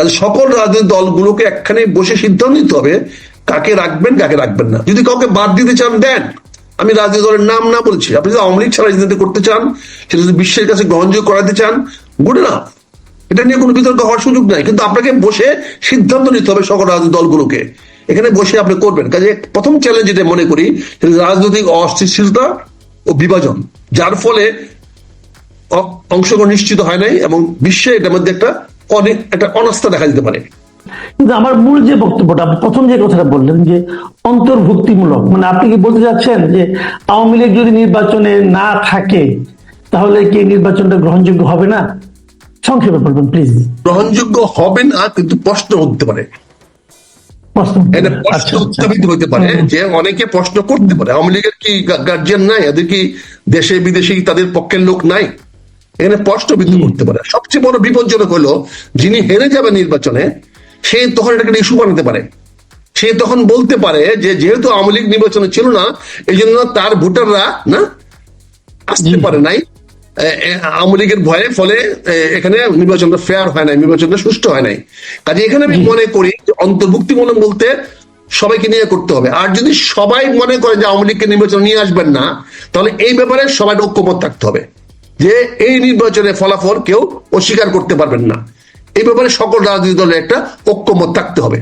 তাহলে সকল রাজনৈতিক দলগুলোকে একখানে বসে সিদ্ধান্ত নিতে হবে, কাকে রাখবেন কাকে রাখবেন না। যদি কাউকে বাদ দিতে চান, দেন। আমি রাজনৈতিক দলের নাম না বলছি। আপনি যদি আওয়ামী লীগ ছাড়া রাজনীতি করতে চান, সেটা যদি বিশ্বের কাছে গ্রহণযোগ্য করাতে চান, গুড না এটা নিয়ে কোনো বিতর্ক হওয়ার সুযোগ নাই। কিন্তু আপনাকে বসে সিদ্ধান্ত নিতে হবে সকল রাজনৈতিক দলগুলোকে। এখানে বসে আপনি করবেন। কাজে প্রথম চ্যালেঞ্জ যেটা মনে করি রাজনৈতিক অস্থিতিশীলতা ও বিভাজন। যার ফলে অংশগ্রহণ নিশ্চিত হয় নাই এবং বিশ্বে এটার মধ্যে একটা অনেক একটা অনাস্থা দেখা দিতে পারে। কিন্তু আমার মূল যে বক্তব্যটা আপনি প্রথম যে কথাটা বললেন যে অন্তর্ভুক্তিমূলক মানে আপনি কি বলতে চাচ্ছেন যে আওয়ামী লীগ যদি নির্বাচনে না থাকে তাহলে কি নির্বাচনটা গ্রহণযোগ্য হবে না? সংক্ষেপে বলবেন প্লিজ গ্রহণযোগ্য হবে না কিন্তু প্রশ্ন উঠতে পারে। প্রশ্ন উত্থাপিত হতে পারে যে অনেকে প্রশ্ন করতে পারে। আওয়ামী লীগের কি গার্জিয়ান নাই? এদের কি দেশে বিদেশে তাদের পক্ষের লোক নাই? এখানে প্রশ্নবিদ্ধ করতে পারে। সবচেয়ে বড় বিপজ্জনক হলো যিনি হেরে যাবে নির্বাচনে সে তখন এটাকে ইস্যু বানাতে পারে। সে তখন বলতে পারে যে যেহেতু আওয়ামী লীগ নির্বাচনে ছিল না এই জন্য তার ভোটাররা না আসতে পারে নাই। আওয়ামী লীগের ভয়ে ফলে এখানে নির্বাচনটা ফেয়ার হয় নাই নির্বাচনটা সুষ্ঠু হয় নাই। কাজে এখানে আমি মনে করি যে অন্তর্ভুক্তিমূলক বলতে সবাইকে নিয়ে করতে হবে। আর যদি সবাই মনে করে যে আওয়ামী লীগকে নির্বাচন নিয়ে আসবেন না তাহলে এই ব্যাপারে সবাই ঐক্যমত থাকতে হবে। যে এই নির্বাচনের ফলাফল কেউ অস্বীকার করতে পারবেন না। এই ব্যাপারে সকল রাজনৈতিক দলের একটা ঐক্যমত থাকতে হবে।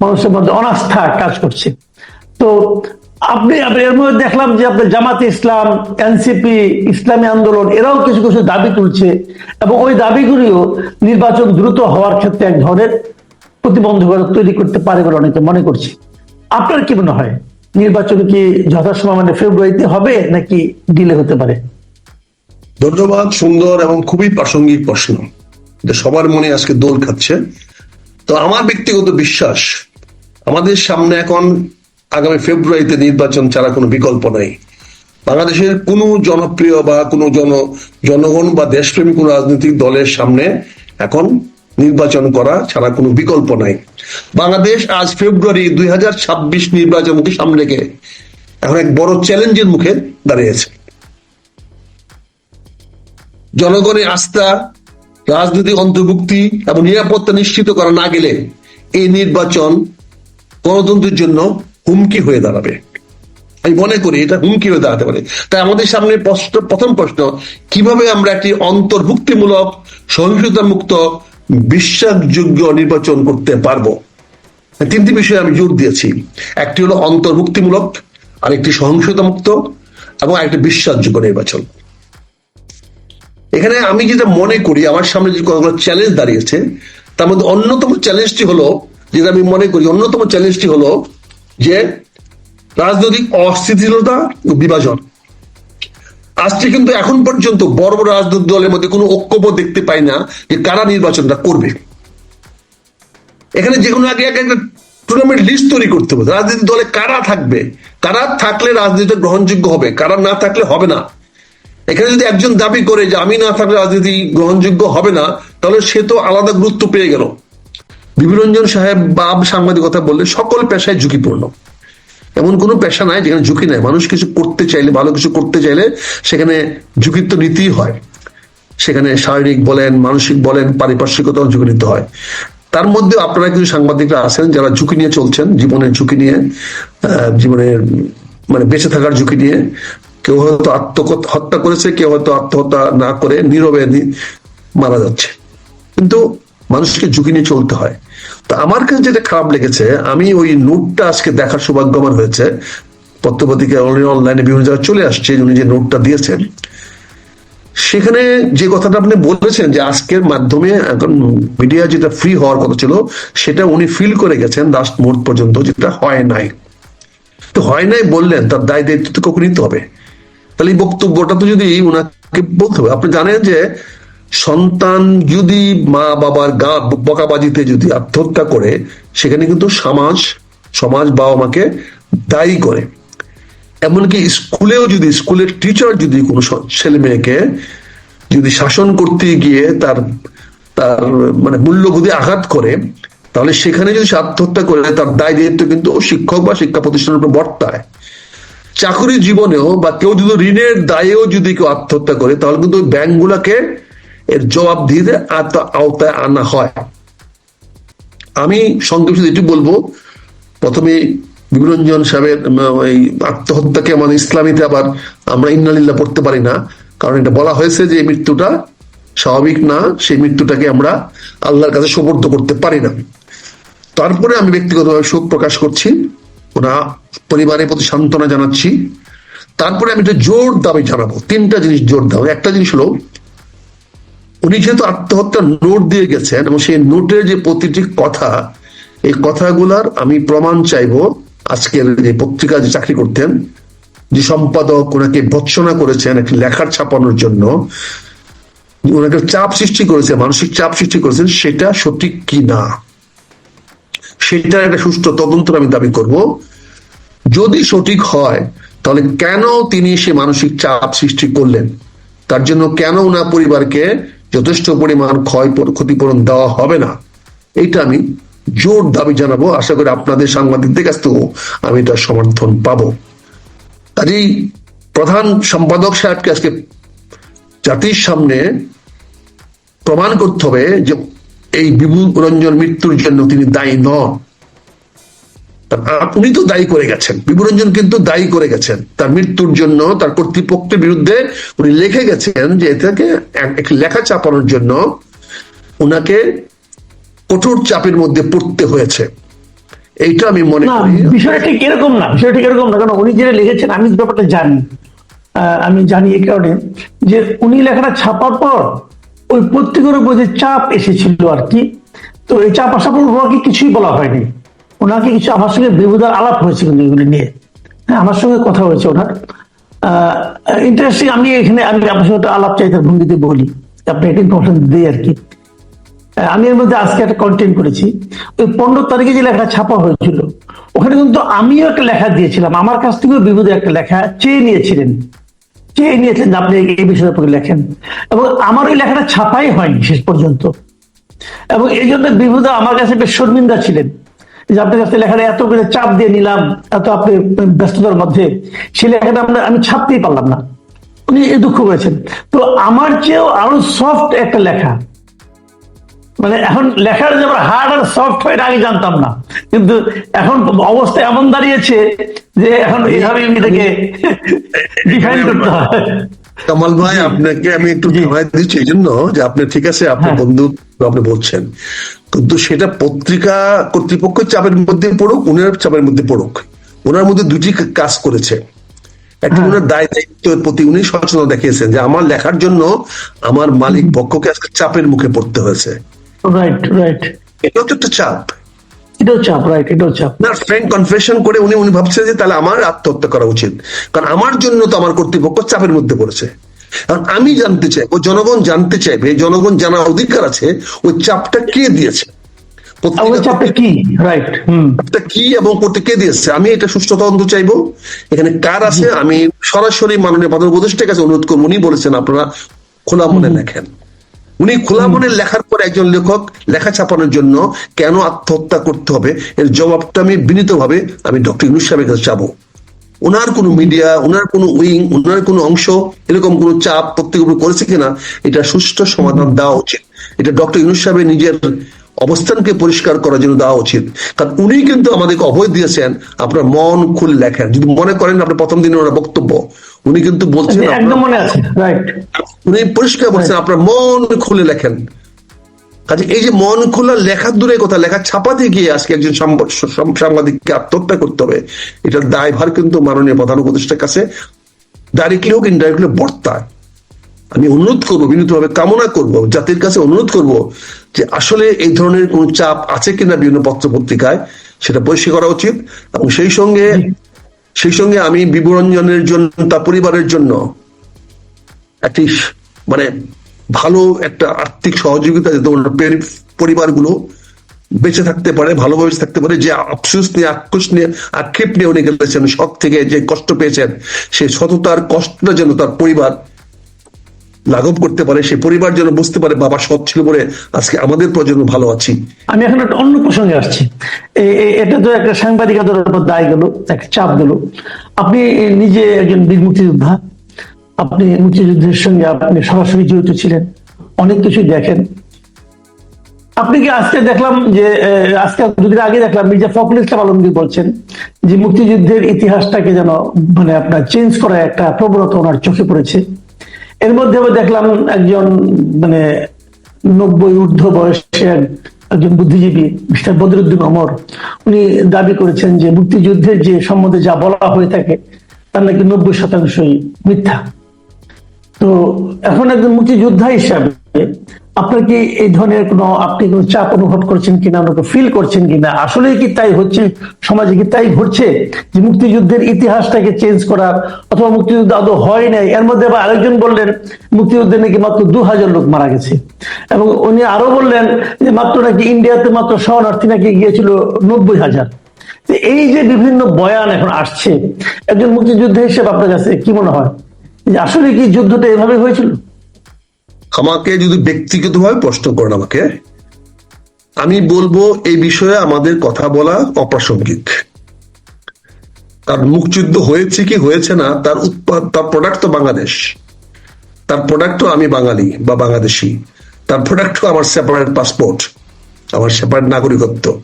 মানুষের মধ্যে অনাস্থা কাজ করছে। তো আপনি আপনি এর মধ্যে দেখলাম যে আপনার জামাতে ইসলাম, এনসিপি, ইসলামী আন্দোলন, এরাও কিছু কিছু দাবি তুলছে এবং ওই দাবিগুলিও নির্বাচন দ্রুত হওয়ার ক্ষেত্রে এক ধরনের প্রতিবন্ধকতা তৈরি করতে পারে বলে অনেকে মনে করছে। আপনার কি মনে হয়? নির্বাচন কি যথাসময় মানে ফেব্রুয়ারিতে হবে নাকি ডিলে হতে পারে? ধন্যবাদ, সুন্দর এবং খুবই প্রাসঙ্গিক প্রশ্ন। এটা সবার মনে আজকে দোল খাচ্ছে। তো আমার ব্যক্তিগত বিশ্বাস, আমাদের সামনে এখন আগামী ফেব্রুয়ারিতে নির্বাচন ছাড়া কোনো বিকল্প নাই। বাংলাদেশের কোনো জনপ্রিয় বা কোনো জন, জনগণ বা দেশপ্রেমী কোনো রাজনৈতিক দলের সামনে এখন নির্বাচন করা ছাড়া কোনো বিকল্প নাই। বাংলাদেশ আজ ফেব্রুয়ারি দুই হাজার ছাব্বিশ নির্বাচনকে সামনে রেখে এখন এক বড় চ্যালেঞ্জের মুখে দাঁড়িয়েছে। জনগণের আস্থা, রাজনৈতিক অন্তর্ভুক্তি এবং নিরাপত্তা নিশ্চিত করা না গেলে এই নির্বাচন গণতন্ত্রের জন্য হুমকি হয়ে দাঁড়াবে। আমি মনে করি এটা হুমকি হয়ে দাঁড়াতে পারে। তাই আমাদের সামনে প্রশ্ন, প্রথম প্রশ্ন, কীভাবে আমরা একটি অন্তর্ভুক্তিমূলক সহিংসতা মুক্ত বিশ্বাসযোগ্য নির্বাচন করতে পারব? তিনটি বিষয়ে আমি জোর দিয়েছি। একটি হলো অন্তর্ভুক্তিমূলক, আরেকটি সহিংসতা মুক্ত এবং আরেকটি বিশ্বাসযোগ্য নির্বাচন। এখানে আমি যেটা মনে করি, আমার সামনে যে কতগুলো চ্যালেঞ্জ দাঁড়িয়েছে, তার মধ্যে অন্যতম চ্যালেঞ্জটি হলো, যেটা আমি মনে করি, অন্যতম চ্যালেঞ্জটি হলো যে রাজনৈতিক অস্থিতিশীলতা ও বিভাজন। আজকে কিন্তু এখন পর্যন্ত বড় বড় রাজনৈতিক দলের মধ্যে কোনো ঐক্যবোধ দেখতে পাই না যে কারা নির্বাচনটা করবে। এখানে যে কোনো আগে একটা টুর্নামেন্ট লিস্ট তৈরি করতে হবে। রাজনৈতিক দলে কারা থাকবে? কারা থাকলে রাজনীতি গ্রহণযোগ্য হবে? কারা না থাকলে হবে না? এখানে যদি একজন দাবি করে যে আমি না থাকলে রাজনীতি গ্রহণযোগ্য হবে না, তাহলে সে তো আলাদা গুরুত্ব পেয়ে গেল। বিপিরঞ্জন সাহেব বাব সাংবাদিকতা বললে সকল পেশায় ঝুঁকিপূর্ণ। এমন কোনো পেশা নাই যেখানে ঝুঁকি নাই। মানুষ কিছু করতে চাইলে, ভালো কিছু করতে চাইলে সেখানে ঝুঁকি তো নিতেই হয়। সেখানে শারীরিক বলেন, মানসিক বলেন, পারিপার্শ্বিকতাও ঝুঁকি নিতে হয়। তার মধ্যে আপনারা কিছু সাংবাদিকরা আছেন যারা ঝুঁকি নিয়ে চলছেন, জীবনের ঝুঁকি নিয়ে জীবনের মানে বেঁচে থাকার ঝুঁকি নিয়ে। কেউ হয়তো আত্মহত্যা করেছে, কেউ হয়তো আত্মহত্যা না করে নীরবে মারা যাচ্ছে। কিন্তু মানুষকে ঝুঁকি নিয়ে চলতে হয়। তো আমার কাছে যেটা খারাপ লেগেছে, আমি ওই নোটটা আজকে দেখার সৌভাগ্য আমার হয়েছে। পত্রপত্রিকা অনলাইনে বিভিন্ন জায়গায় চলে আসছে, উনি যে নোটটা দিয়েছেন। সেখানে যে কথাটা আপনি বলেছেন যে আজকের মাধ্যমে এখন মিডিয়া যেটা ফ্রি হওয়ার কথা ছিল, সেটা উনি ফিল করে গেছেন লাস্ট মুহূর্ত পর্যন্ত, যেটা হয় নাই। তো হয় নাই বললেন, তার দায় দায়িত্ব তো কাউকে নিতে হবে। তাহলে এই বক্তব্যটা তো যদি উনাকে বলতে হবে, আপনি জানেন যে সন্তান যদি মা বাবার গা বকাবাজিতে যদি আত্মহত্যা করে, সেখানে কিন্তু সমাজ সমাজ বাবা মাকে দায়ী করে। এমনকি স্কুলেও যদি, স্কুলের টিচার যদি কোনো ছেলে মেয়েকে যদি শাসন করতে গিয়ে তার তার মানে মূল্যবোধে আঘাত করে, তাহলে সেখানে যদি সে আত্মহত্যা করে, তার দায় দায়িত্ব কিন্তু শিক্ষক বা শিক্ষা প্রতিষ্ঠানের উপর বর্তায়। চাকরি জীবনেও বা কেউ যদি ঋণের দায়েও যদি কেউ আত্মহত্যা করে, তাহলে কিন্তু ব্যাংকগুলোকে এর জবাব দিয়ে আওতায় আনা হয়। আমি সংক্ষেপে এটু বলব, প্রথমে বিবরঞ্জন সাহেবের এই আত্মহত্যাকে আমাদের ইসলামীতে আবার আমরা ইন্নালিল্লাহ পড়তে পারি না। কারণ এটা বলা হয়েছে যে এই মৃত্যুটা স্বাভাবিক না, সেই মৃত্যুটাকে আমরা আল্লাহর কাছে সুপর্দ করতে পারি না। তারপরে আমি ব্যক্তিগতভাবে শোক প্রকাশ করছি। ওরা পরিবারের প্রতি সান্ত্বনা জানাচ্ছি। তারপরে আমি একটা জোর দাবি জানাব। তিনটা জিনিস জোর দাবো একটা জিনিস হলো, উনি যেহেতু আত্মহত্যার নোট দিয়ে গেছেন এবং সেই নোটের যে প্রতিটি কথা, এই কথাগুলার আমি প্রমাণ চাইব আজকের যে পত্রিকা যে চাকরি করতেন, যে সম্পাদক ওনাকে ভৎসনা করেছেন একটি লেখার ছাপানোর জন্য ওনাকে চাপ সৃষ্টি করেছে, মানসিক চাপ সৃষ্টি করেছেন, সেটা সঠিক কি না সেটার একটা সুষ্ঠু তদন্ত আমি দাবি করব। যদি সঠিক হয়, তাহলে কেন তিনি সে মানসিক চাপ সৃষ্টি করলেন? তার জন্য কেন ওনার পরিবারকে যথেষ্ট পরিমাণ ক্ষয় ক্ষতিপূরণ দেওয়া হবে না? এইটা আমি জোর দাবি জানাব। আশা করি আপনাদের সাংবাদিকদের কাছ থেকেও আমি এটার সমর্থন পাবো। কাজেই প্রধান সম্পাদক সাহেবকে আজকে জাতির সামনে প্রমাণ করতে হবে যে এই বিভু রঞ্জন মৃত্যুর জন্য তিনি দায়ী নন। উনি তো দায়ী করে গেছেন। বিভুরঞ্জন কিন্তু দায়ী করে গেছেন। তার মৃত্যুর জন্য তার কর্তৃপক্ষের বিরুদ্ধে উনি লিখে গেছেন যে এটাকে লেখা চাপানোর জন্য উনাকে কঠোর চাপের মধ্যে পড়তে হয়েছে। এইটা আমি মনে করি। বিষয়টা ঠিক এরকম না। বিষয়টা ঠিক এরকম না। কারণ উনি যেটা লিখেছেন আমি ব্যাপারটা জানি আহ, আমি জানি এই কারণে যে উনি লেখাটা ছাপার পর ওই পত্রিকার উপর যে চাপ এসেছিল আর কি, তো এই চাপ আসার পর ওনাকে কিছুই বলা হয়নি। ওনাকে কিছু আমার সঙ্গে বিবুদার আলাপ হয়েছে কিন্তু এগুলি নিয়ে। হ্যাঁ আমার সঙ্গে কথা হয়েছে ওনার। ইন্টারেস্টিং আমি এখানে, আমি আপনার সঙ্গে একটা আলাপ চাইতে ভঙ্গিতে বলি। আপনি এটা ইনফরমেশন দিই আর কি। আমি এর মধ্যে আজকে একটা কন্টেন্ট করেছি। ওই পনেরো তারিখে যে লেখাটা ছাপা হয়েছিল, ওখানে কিন্তু আমিও একটা লেখা দিয়েছিলাম। আমার কাছ থেকেও বিভূদের একটা লেখা চেয়ে নিয়েছিলেন। চেয়ে নিয়েছিলেন আপনি এই বিষয়ের উপরে লেখেন? এবং আমার ওই লেখাটা ছাপাই হয়নি শেষ পর্যন্ত। এবং এই জন্য বিভূদা আমার কাছে বেশ শর্মিন্দা ছিলেন। যে আপনার কাছে লেখাটা এত করে চাপ দিয়ে নিলাম, এত আপনি ব্যস্ততার মধ্যে, সেই লেখাটা আমরা, আমি ছাপতেই পারলাম না। উনি দুঃখ করেছেন। তো আমার চেয়েও আরও সফট একটা লেখা। মানে এখন লেখার যে আবার হার্ড আর সফট হয় আগে জানতাম না। কিন্তু এখন অবস্থা এমন দাঁড়িয়েছে যে এখন এইভাবে এটাকে ডিফাইন করতে হয়। কামাল ভাই আপনাকে আমি একটু জি। দিচ্ছি এই জন্য যে আপনি ঠিক আছে আপনার হ্যাঁ। বন্ধু আপনি বলছেন। কিন্তু সেটা পত্রিকা কর্তৃপক্ষ চাপের মধ্যে পড়ুক উনার চাপের মধ্যে পড়ুক। ওনার মধ্যে দুটি কাজ করেছে। একটা হ্যাঁ। ওনার দায় দায়িত্বের প্রতি উনি সচেতনতা দেখিয়েছেন যে আমার লেখার জন্য আমার মালিক পক্ষকে আজকে চাপের মুখে পড়তে হয়েছে। রাইট রাইট এটাও তো একটা চাপ। এটাও চাপ রাইট এটাও চাপ। ফ্রেন্ড কনফেশন করে উনি উনি ভাবছেন যে তাহলে আমার আত্মহত্যা করা উচিত। কারণ আমার জন্য তো আমার কর্তৃপক্ষ চাপের মধ্যে পড়েছে। কারণ আমি জানতে চাই ও জনগণ জানতে চাইবে জনগণ জানার অধিকার আছে ওই চাপটা কে দিয়েছে? কি? এবং করতে কে দিয়েছে? আমি এটা সুষ্ঠু তদন্ত চাইব। এখানে কার আছে? আমি সরাসরি মাননীয় প্রধান উপদেষ্টার কাছে অনুরোধ করব। উনি বলেছেন আপনারা খোলা মনে লেখেন। উনি খোলা মনে লেখার পর একজন লেখক লেখা ছাপানোর জন্য কেন আত্মহত্যা করতে হবে? এর জবাবটা আমি বিনীতভাবে আমি ডক্টর ইউনুস সাহেবের কাছে চাবো। ওনার কোনো মিডিয়া, ওনার কোনো উইং, ওনার কোনো অংশ এরকম কোনো চাপ প্রত্যেক উপর করেছে কিনা, এটা সুষ্ঠু সমাধান দেওয়া উচিত। এটা ডক্টর ইউনুস সাহেবের নিজের অবস্থানকে পরিষ্কার করার জন্য দেওয়া উচিত। কারণ উনি কিন্তু আমাদেরকে অভয় দিয়েছেন, আপনার মন খুলে লেখেন। যদি মনে করেন, আপনার প্রথম দিনে ওনার বক্তব্য উনি কিন্তু বলছেন উনি পরিষ্কার বলছেন আপনার মন খুলে লেখেন। কাজে এই যে মন খোলা লেখার দূরে কথা লেখা ছাপাতে গিয়ে আজকে একজন সাংবাদিককে আত্মহত্যা করতে হবে এটার দায়ভার কিন্তু মাননীয় প্রধান উপদেষ্টার কাছে। ডাইরেক্টলি হোক ইনডাইরেক্টলি বর্তায় আমি অনুরোধ করব বিনীতভাবে কামনা করব জাতির কাছে অনুরোধ করব যে আসলে এই ধরনের কোন চাপ আছে কিনা বিভিন্ন পত্র পত্রিকায় সেটা পরিষ্কার করা উচিত। এবং সেই সঙ্গে সেই সঙ্গে আমি বিবরঞ্জনের জন্য, তার পরিবারের জন্য একটি মানে ভালো একটা আর্থিক সহযোগিতা যাতে ওনার পরিবারগুলো বেঁচে থাকতে পারে ভালোভাবে থাকতে পারে, যে আফসুস নিয়ে আক্রোশ নিয়ে, আক্ষেপ নিয়ে উনি গেলেছেন, শখ থেকে যে কষ্ট পেয়েছেন সেই সততার কষ্টটা যেন তার পরিবার লাঘব করতে পারে, সে পরিবার যেন বুঝতে পারে বাবা সৎ ছিল বলে আজকে আমাদের প্রজন্ম ভালো আছি। আমি এখন একটা অন্য প্রসঙ্গে আসছি। এটা তো একটা সাংবাদিকতার উপর দায় গেল, একটা চাপ গেল। আপনি নিজে একজন বীর মুক্তিযোদ্ধা, আপনি মুক্তিযুদ্ধের সঙ্গে আপনি সরাসরি জড়িত ছিলেন, অনেক কিছু দেখেন। আপনি কি আজকে দেখলাম যে আজকে দুদিন আগে দেখলাম মির্জা ফখরুল ইসলাম আলমগীর বলছেন যে মুক্তিযুদ্ধের ইতিহাসটাকে যেন মানে আপনার চেঞ্জ করার একটা প্রবণতা ওনার চোখে পড়েছে। এর মধ্যে দেখলাম একজন মানে নব্বই ঊর্ধ্ব বয়সের একজন বুদ্ধিজীবী, মিস্টার বদরুদ্দিন অমর উনি দাবি করেছেন যে মুক্তিযুদ্ধের যে সম্বন্ধে যা বলা হয়ে থাকে, তার নাকি নব্বই শতাংশই মিথ্যা। তো এখন একজন মুক্তিযোদ্ধা হিসাবে আপনার কি এই ধরনের কোনো, আপনি কোনো চাপ অনুভব করছেন কিনা ওনাকে ফিল করছেন কিনা? আসলে কি তাই হচ্ছে? সমাজে কি তাই ঘটছে? যে মুক্তিযুদ্ধের ইতিহাসটাকে চেঞ্জ করার অথবা মুক্তিযুদ্ধ আদৌ হয় নাই, এর মধ্যে আবার আরেকজন বললেন, মুক্তিযুদ্ধে নাকি মাত্র দু হাজার লোক মারা গেছে। এবং উনি আরও বললেন যে মাত্র নাকি ইন্ডিয়াতে মাত্র শরণার্থী নাকি গিয়েছিল নব্বই হাজার। এই যে বিভিন্ন বয়ান এখন আসছে, একজন মুক্তিযুদ্ধ হিসেবে আপনার কাছে কি মনে হয়? যে আসলে কি যুদ্ধটা এভাবে হয়েছিল? আমাকে যদি ব্যক্তিগতভাবে প্রশ্ন করেন আমাকে, আমি বলব এই বিষয়ে আমাদের কথা বলা অপ্রাসঙ্গিক। কারণ মুক্তিযুদ্ধ হয়েছে কি হয়েছে না, তার উৎপাদ, তার প্রোডাক্ট তো বাংলাদেশ। তার প্রোডাক্টও আমি বাঙালি বা বাংলাদেশি। তার প্রোডাক্টও আমার সেপারেট পাসপোর্ট আমার সেপারেট নাগরিকত্ব।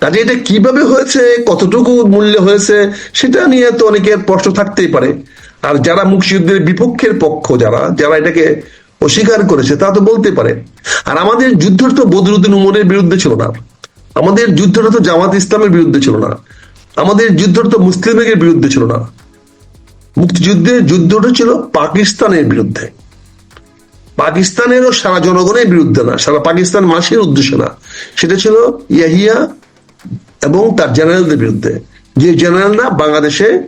কাজে এটা কীভাবে হয়েছে, কতটুকু মূল্য হয়েছে, সেটা নিয়ে তো অনেকের প্রশ্ন থাকতেই পারে। আর যারা মুক্তিযুদ্ধের বিপক্ষের পক্ষ, যারা যারা এটাকে অস্বীকার করেছে, তা তো বলতে পারে। আর আমাদের যুদ্ধ তো বদরুদ্দিন উমরের বিরুদ্ধে ছিল না। আমাদের যুদ্ধটা তো জামাত ইসলামের বিরুদ্ধে ছিল না। আমাদের যুদ্ধটা তো মুসলিম লীগের বিরুদ্ধে ছিল না। মুক্তিযুদ্ধের যুদ্ধটা ছিল পাকিস্তানের বিরুদ্ধে। পাকিস্তানেরও সারা জনগণের বিরুদ্ধে না, সারা পাকিস্তান মাসের উদ্দেশ্য না। সেটা ছিল ইয়াহিয়া এবং তার জেনারেলদের বিরুদ্ধে। যে জেনারেলরা বাংলাদেশে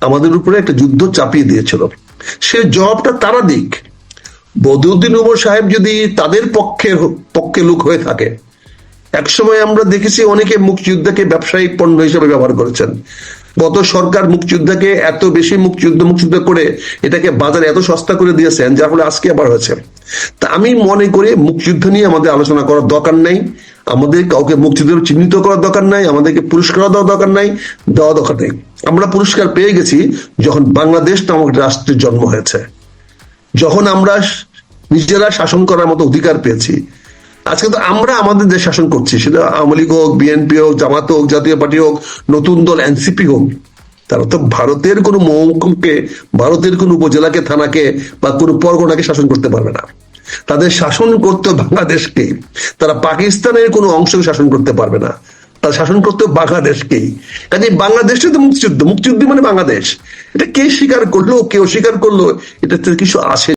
আমাদের উপরে একটা যুদ্ধ চাপিয়ে দিয়েছিল। সে জবাবটা তারা দিক। বদরুদ্দিন উমর সাহেব যদি তাদের পক্ষের পক্ষে লোক হয়ে থাকে, একসময় আমরা দেখেছি অনেকে মুক্তিযুদ্ধকে ব্যবসায়িক পণ্য হিসেবে ব্যবহার করেছেন। গত সরকার মুক্তিযুদ্ধকে এত বেশি মুক্তিযুদ্ধ মুক্তিযুদ্ধ করে এটাকে বাজারে এত সস্তা করে দিয়েছেন, যার ফলে আজকে আবার হয়েছে। তা আমি মনে করি মুক্তিযুদ্ধ নিয়ে আমাদের আলোচনা করার দরকার নেই, আমাদের কাউকে মুক্তিযুদ্ধ চিহ্নিত করার দরকার নাই, আমাদেরকে পুরস্কার দেওয়ার দরকার নাই, দেওয়া দরকার নেই। আমরা পুরস্কার পেয়ে গেছি যখন বাংলাদেশ নামক রাষ্ট্রের জন্ম হয়েছে। যখন আমরা নিজেরা শাসন করার মতো অধিকার পেয়েছি, আজকে তো আমরা আমাদের দেশ শাসন করছি, সেটা আওয়ামী লীগ হোক বিএনপি হোক, জামাত হোক, জাতীয় পার্টি হোক, নতুন দল এনসিপি হোক, তারা তো ভারতের কোনো মহকুমকে, ভারতের কোনো উপজেলাকে, থানাকে বা কোনো পরগনাকে শাসন করতে পারবে না। তাদের শাসন করতে বাংলাদেশকে, তারা পাকিস্তানের কোনো অংশকে শাসন করতে পারবে না। তারা শাসন করতে বাংলাদেশকেই। কাজে বাংলাদেশে তো মুক্তিযুদ্ধ। মুক্তিযুদ্ধ মানে বাংলাদেশ। এটা কে স্বীকার করল কে স্বীকার করল এটা কিছু আসে